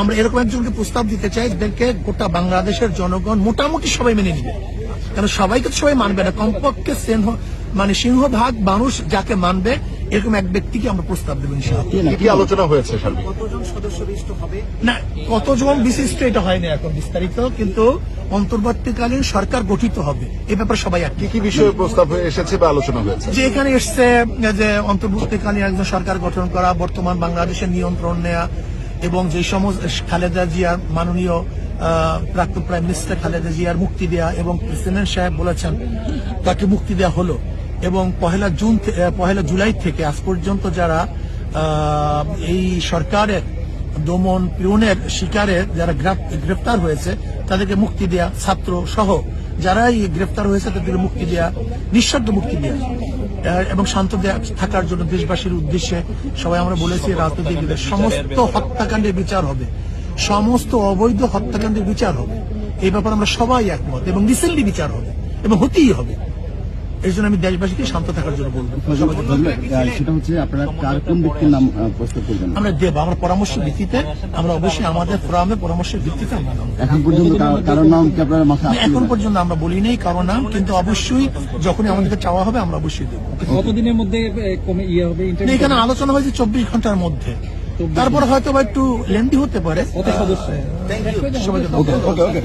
আমরা এরকম একজনকে প্রস্তাব দিতে চাই যাদেরকে গোটা বাংলাদেশের জনগণ মোটামুটি সবাই মেনে নিবে। কারণ সবাইকে তো সবাই মানবে না। কমপক্ষে সিংহ মানে সিংহভাগ মানুষ যাকে মানবে এরকম এক ব্যক্তিকে আমরা প্রস্তাব দেবো ইনশাআল্লাহ। কি কি আলোচনা হয়েছে কতজন সদস্য বিশিষ্ট হবে? না কতজন বিশিষ্ট এটা হয়নি এখন বিস্তারিত কিন্তু অন্তর্বর্তীকালীন সরকার গঠিত হবে। এ ব্যাপারে সবাই কি কি বিষয়ে প্রস্তাব হয়ে এসেছে বা আলোচনা হয়েছে? যে এখানে এসছে যে অন্তর্বর্তীকালীন একজন সরকার গঠন করা বর্তমান বাংলাদেশের নিয়ন্ত্রণ নেয়া এবং যে সমস্ত খালেদা জিয়ার মাননীয় প্রাক্তন প্রাইম মিনিস্টার খালেদা জিয়ার মুক্তি দেয়া এবং প্রেসিডেন্ট সাহেব বলেছেন, তাকে মুক্তি দেওয়া হলো। এবং পহেলা জুন পহেলা জুলাই থেকে আজ পর্যন্ত যারা এই সরকারের দমন পীড়নের শিকারে যারা গ্রেপ্তার হয়েছে, তাদেরকে মুক্তি দেয়া ছাত্র সহ যারাই গ্রেফতার হয়েছে তাদের মুক্তি দেয়া, নিঃশব্দ মুক্তি দেয়া। এবং শান্ত থাকার জন্য দেশবাসীর উদ্দেশ্যে সবাই আমরা বলেছি, রাজনীতিবিদের সমস্ত হত্যাকাণ্ডের বিচার হবে। সমস্ত অবৈধ হত্যাকাণ্ডের বিচার হবে। এই ব্যাপারে আমরা সবাই একমত এবং রিসেন্টলি বিচার হবে এবং হতেই হবে। এই জন্য আমি দেশবাসীকে শান্ত থাকার জন্য বলব সেটা হচ্ছে আপনারা কার কোন ব্যক্তির নাম প্রস্তাব করবেন আমরা দেব আমরা পরামর্শের ভিত্তিতে আমরা অবশ্যই আমাদের ফোরামে পরামর্শের ভিত্তিতে আমরা এখন পর্যন্ত কারোর নাম কি আপনার মাথায় এখন পর্যন্ত আমরা বলি নেই কারও নাম কিন্তু অবশ্যই যখনই আমাদেরকে চাওয়া হবে আমরা অবশ্যই দেবো কতদিনের মধ্যে ইয়ে হবে এখানে আলোচনা হয়েছে চব্বিশ ঘণ্টার মধ্যে তারপর হয়তো বা একটু লেন্দি হতে পারে সবাইকে ওকে ওকে ওকে